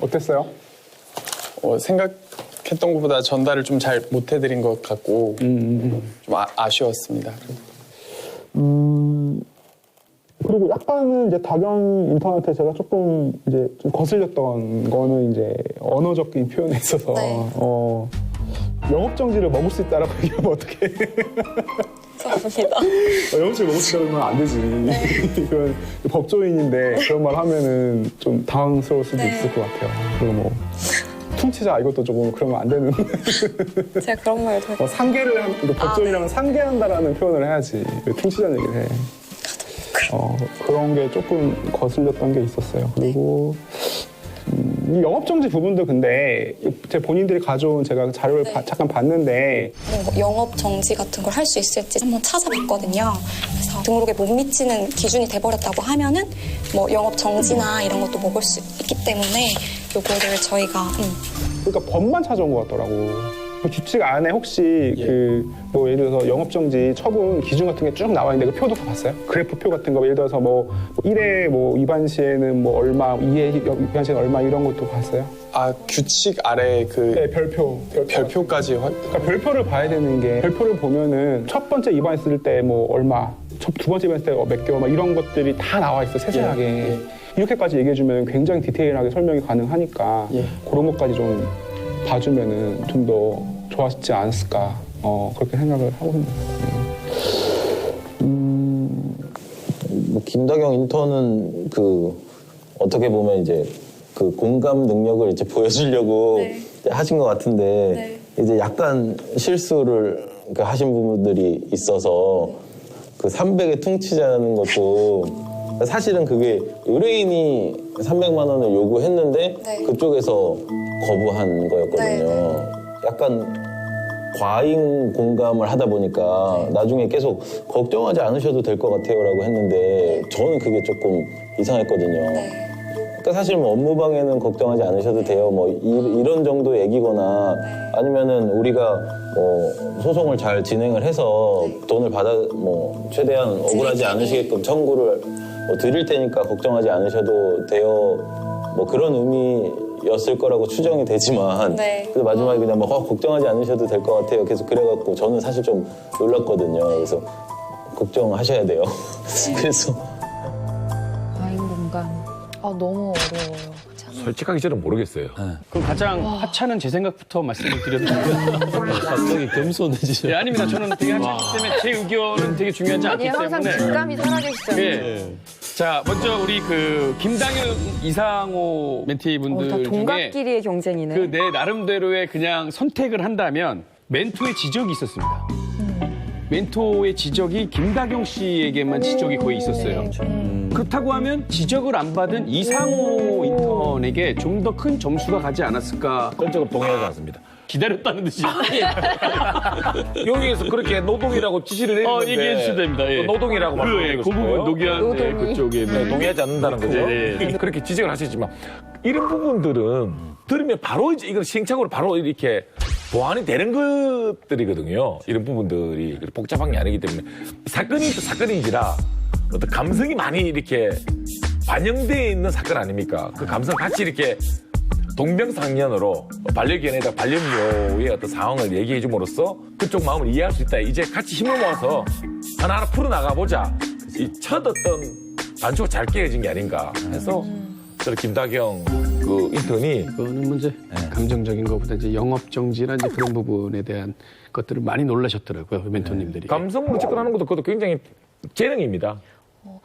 어땠어요? 어, 생각했던 것보다 전달을 좀 잘 못해드린 것 같고 좀 아, 아쉬웠습니다. 그리고 약간은 이제 다경 인턴한테 제가 조금 이제 좀 거슬렸던 거는 이제 언어적인 표현에 있어서 네. 어, 영업 정지를 먹을 수 있다라고 얘기하면 어떡해? 감사합니다. 어, 정지 먹을 수 있다면 안 되지. 이건 법조인인데 그런 말 하면은 좀 당황스러울 수도 네. 있을 것 같아요. 그리고 뭐 퉁치자 이것도 조금 그러면 안 되는. 제가 그런 말도 뭐 상계를 한, 그 법조인이라면 상계한다라는 표현을 해야지. 왜 퉁치자는 얘기를 해. 어, 그런 게 조금 거슬렸던 게 있었어요. 그리고 음, 이 영업정지 부분도 근데 제 본인들이 가져온 제가 자료를 바- 잠깐 봤는데 뭐 영업 정지 같은 걸 할 수 있을지 한번 찾아봤거든요. 그래서 등록에 못 미치는 기준이 돼버렸다고 하면은 뭐 영업 정지나 이런 것도 먹을 수 있기 때문에 요거를 저희가 음, 그러니까 법만 찾아온 것 같더라고. 그 규칙 안에 혹시 그뭐 예를 들어서 영업정지 처분 기준 같은 게 쭉 나와 있는데 그 표도 다 봤어요? 그래프표 같은 거 예를 들어서 뭐 1회 뭐 위반 시에는 뭐 얼마, 2회 위반 시에는 얼마 이런 것도 봤어요? 아 규칙 아래 그 네, 별표. 별표 까지 확 그러니까 별표를 봐야 되는 게 별표를 보면은 첫 번째 위반했을 때 뭐 얼마, 첫, 두 번째 위반했을 때 몇 개월 막 이런 것들이 다 나와 있어 세세하게. 예, 예. 이렇게까지 얘기해주면 굉장히 디테일하게 설명이 가능하니까 예. 그런 것까지 좀 봐주면은 좀 더 좋았지 않았을까. 어 그렇게 생각을 하고 있는 거예요. 뭐 김다경 인턴은 그 어떻게 보면 이제 그 공감 능력을 이제 보여주려고 네. 이제 하신 것 같은데 이제 약간 실수를 그 하신 부분들이 있어서 그 300에 퉁치자는 것도 사실은 그게 의뢰인이 300만 원을 요구했는데 네. 그쪽에서 거부한 거였거든요. 약간 과잉 공감을 하다 보니까 나중에 계속 걱정하지 않으셔도 될 것 같아요라고 했는데 저는 그게 조금 이상했거든요. 네. 그러니까 사실 뭐 업무방해는 걱정하지 않으셔도 돼요. 뭐 이, 런 정도 얘기거나 아니면은 우리가 뭐 소송을 잘 진행을 해서 돈을 받아 뭐 최대한 억울하지 않으시게끔 청구를 뭐 드릴 테니까 걱정하지 않으셔도 돼요. 뭐 그런 의미 였을 거라고 추정이 되지만 네. 그래서 마지막에 그냥 뭐 어, 걱정하지 않으셔도 될 것 같아요. 계속 그래갖고 저는 사실 좀 놀랐거든요. 그래서 걱정하셔야 돼요. 그래서 과잉 공감. 아 너무 어려워요. 참. 솔직하게 저는 모르겠어요. 그 가장 하찮은 제 생각부터 말씀을 드렸는데 갑자기 겸손해지죠. 예, 아닙니다. 저는 되게 하찮기 때문에 제 의견은 되게 중요하지 아니 않기 항상 때문에 직감이 살아계시잖아요. 예. 자 먼저 우리 그 김당현 이상호 어, 멘티분들 다 중에 동갑끼리의 경쟁이네. 그 내 나름대로의 그냥 선택을 한다면 멘토의 지적이 있었습니다. 멘토의 지적이 김다경 씨에게만 지적이 거의 있었어요. 그렇다고 하면 지적을 안 받은 이상호 인턴에게 좀 더 큰 점수가 가지 않았을까 전적으로 동의하지 않습니다. 기다렸다는 듯이. 여기에서 그렇게 노동이라고 지시를 어, 했는데 얘기해 주셔도 됩니다. 예. 또 노동이라고 그, 예, 그 부분. 노기한 네, 노동이. 그쪽에 네, 동의하지 않는다는 거죠. 네, 네. 그렇게 지적을 하시지만 이런 부분들은 들으면 바로 이제 이걸 시행착오로 바로 이렇게 보완이 되는 것들이거든요. 이런 부분들이 복잡한 게 아니기 때문에 사건이 또 사건인지라 어떤 감성이 많이 이렇게 반영되어 있는 사건 아닙니까? 그 감성 같이 이렇게 동병상련으로 반려견에다 반려묘의 어떤 상황을 얘기해 줌으로써 그쪽 마음을 이해할 수 있다. 이제 같이 힘을 모아서 하나하나 풀어나가 보자. 이 첫 어떤 단초가 잘 깨어진 게 아닌가 해서 저는 김다경 그 인턴이 그거는 문제 감정적인 것보다 이제 영업 정지나 이제 그런 부분에 대한 것들을 많이 놀라셨더라고요 멘토님들이. 감성으로 접근하는 것도 그것도 굉장히 재능입니다.